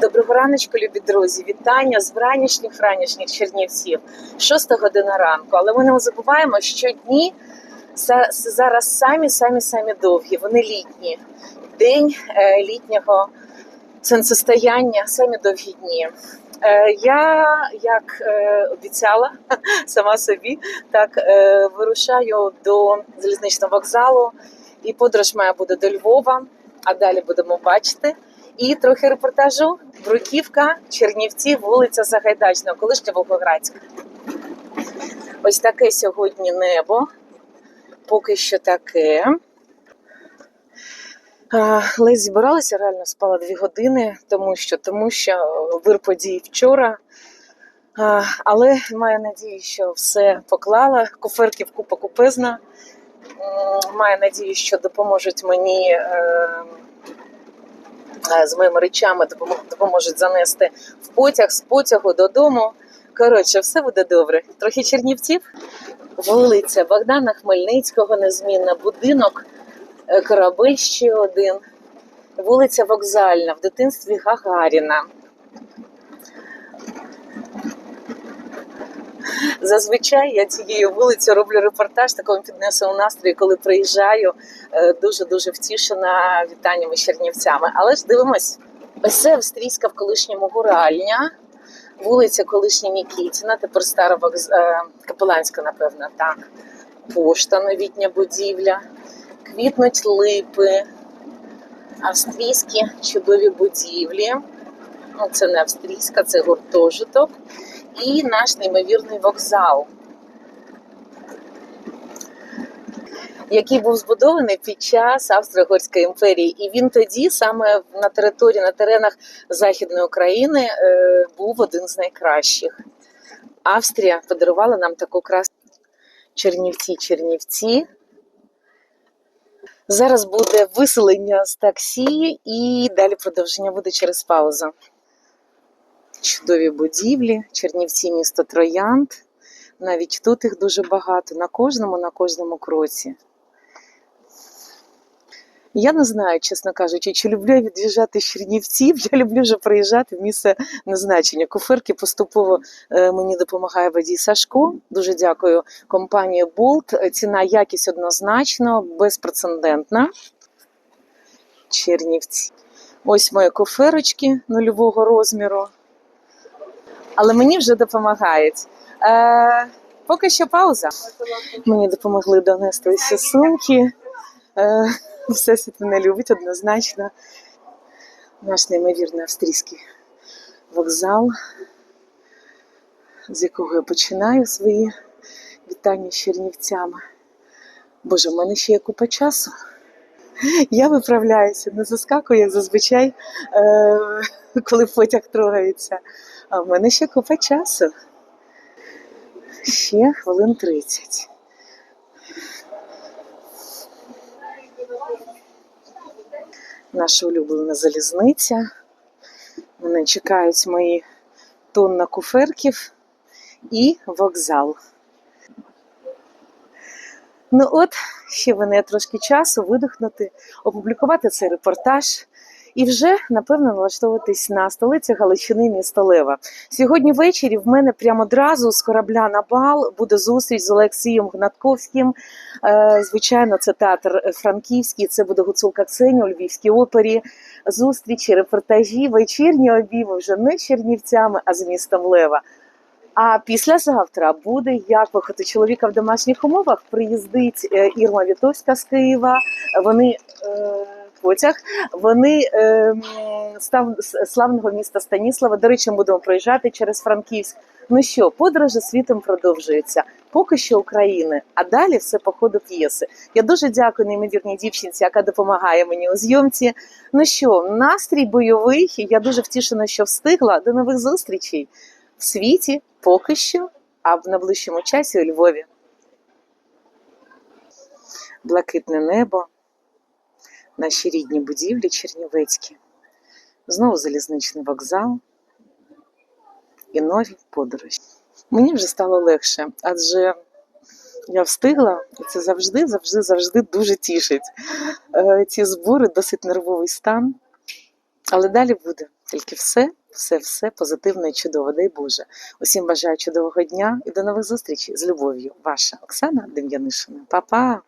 Доброго раночку, любі друзі. Вітання з вранішніх ранішніх Чернівців. Шоста година ранку. Але ми не забуваємо, що дні за- зараз самі самі самі довгі. Вони літні. День е, літнього сонцестояння, самі довгі дні. Е, Я, як е, обіцяла сама собі, так вирушаю до залізничного вокзалу, і подорож моя буде до Львова. А далі будемо бачити. І трохи репортажу. Бруківка, Чернівці, вулиця Загайдачна, колишня Волгоградська. Ось таке сьогодні небо. Поки що таке. Ледь зібралася, реально спала дві години, тому що, тому що вир подій вчора. Але маю надію, що все поклала. Куферків купа купезна. Маю надію, що допоможуть мені е, е, з моїми речами, допоможуть занести в потяг, з потягу додому. Коротше, все буде добре. Трохи чернівців. Вулиця Богдана Хмельницького, незмінна, будинок, е, корабель ще один. Вулиця Вокзальна, в дитинстві Гагаріна. Зазвичай я цією вулицею роблю репортаж такому піднесеному настрою, коли приїжджаю. Е, Дуже-дуже втішена вітаннями чернівцями. Але ж дивимось, ось це австрійська в колишньому гуральня, вулиця колишня Нікітіна, тепер стара вокз... е, капеланська, напевно, так. Пошта, новітня будівля, квітнуть липи, австрійські чудові будівлі. Ну, це не австрійська, це гуртожиток. І наш неймовірний вокзал, який був збудований під час Австро-Угорської імперії. І він тоді, саме на території, на теренах Західної України, е, був один з найкращих. Австрія подарувала нам таку красу Чернівці, Чернівці. Зараз буде виселення з таксі, і далі продовження буде через паузу. Чудові будівлі, Чернівці, місто Троянд. Навіть тут їх дуже багато, на кожному, на кожному кроці. Я не знаю, чесно кажучи, чи люблю я від'їжджати з Чернівців. Я люблю вже приїжджати в місце назначення. Куферки поступово е, мені допомагає водій Сашко. Дуже дякую компанії Bolt. Ціна якість однозначно, безпрецедентна. Чернівці. Ось мої коферочки нульового розміру. Але мені вже допомагають. Е, поки що пауза. Мені допомогли донести усі сумки. Е, Всесвіт мене любить однозначно. Наш неймовірний австрійський вокзал, з якого я починаю свої вітання з чернівцями. Боже, в мене ще є купа часу. Я виправляюся, не заскакую, як зазвичай, е, коли потяг трогається. А в мене ще купа часу. Ще хвилин 30. Наша улюблена залізниця. Мене чекають мої тонна куферків і вокзал. Ну от, ще мене трошки часу видихнути, опублікувати цей репортаж і вже, напевно, налаштовуватись на столицю Галичини місто Лева. Сьогодні ввечері в мене прямо одразу з корабля на бал буде зустріч з Олексієм Гнатковським. Е, Звичайно, це театр Франківський, це буде гуцулка Ксенія у Львівській опері. Зустрічі, репортажі, вечірні обіви вже не Чернівцями, а з містом Лева. А післязавтра буде як вихоти чоловіка в домашніх умовах. Приїздить е, Ірма Вітовська з Києва. Вони е, потяг. Вони е, став славного міста Станіслава. До речі, будемо проїжджати через Франківськ. Ну що, подорожі світом продовжуються. Поки що України, а далі все по ходу п'єси. Я дуже дякую неймовірній дівчинці, яка допомагає мені у зйомці. Ну що, настрій бойовий. Я дуже втішена, що встигла. До нових зустрічей в світі поки що, а в найближчому часі у Львові. Блакитне небо, наші рідні будівлі Чернівецькі, знову залізничний вокзал і нові подорожі. Мені вже стало легше, адже я встигла, і це завжди, завжди, завжди дуже тішить. Е, Ці збори досить нервовий стан. Але далі буде. Тільки все, все, все позитивно і чудово. Дай Боже. Усім бажаю чудового дня і до нових зустрічей з любов'ю. Ваша Оксана Дем'янишина. Па-па!